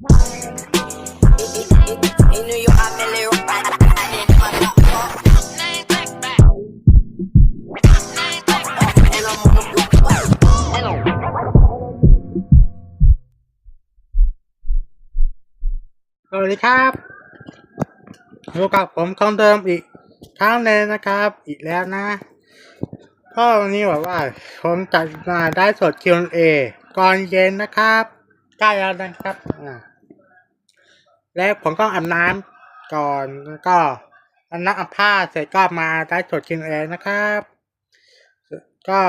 สวัสดีครับอยู่กับผมคองเดิมอีกครั้งหนึงนะครับ อีกแล้วนะก็วันนี้บอกว่าผมจัดมาได้สด Q&A ก่อนเย็นนะครับ ใกล้แล้วนะครับอ่าแล้วผมก็อาบน้ำก่อนแล้วก็อาบน้ำอาบผ้าเสร็จก็มาได้สด Q&A นะครับ ก็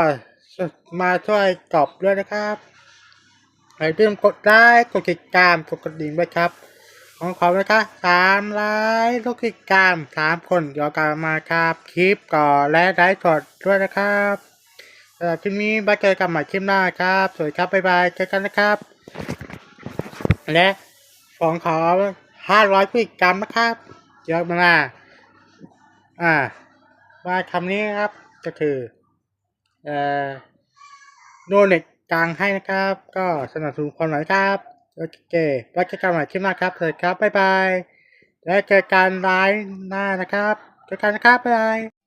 มาช่วยตอบด้วยนะครับอย่าลืมกดไลค์กดติดตามกดกระดิ่งด้วยครับของขอนะคะสามไลค์ลูกติดตามสามคนเดี๋ยวกลับมาครับคลิปก่อนและไลฟ์สดด้วยนะครับสำหรับคลิปนี้ไว้เจอกันใหม่คลิปหน้าครับ สวัสดีครับ บ๊ายบายเจอกันนะครับ และของขอห้าร้อยผู้ติดตามนะครับเดี๋ยวมาอ่าว่าคำนี้นะครับก็คือเอ่อโดเน็ตกลางให้นะครับ ก็สนับสนุนคนหน่อยครับโอเคไว้เจอกันใหม่คลิปหน้าครับสวัสดีครับบ๊ายบายและเจอกันไลน์หน้านะครับเจอกันนะครับบ๊ายบาย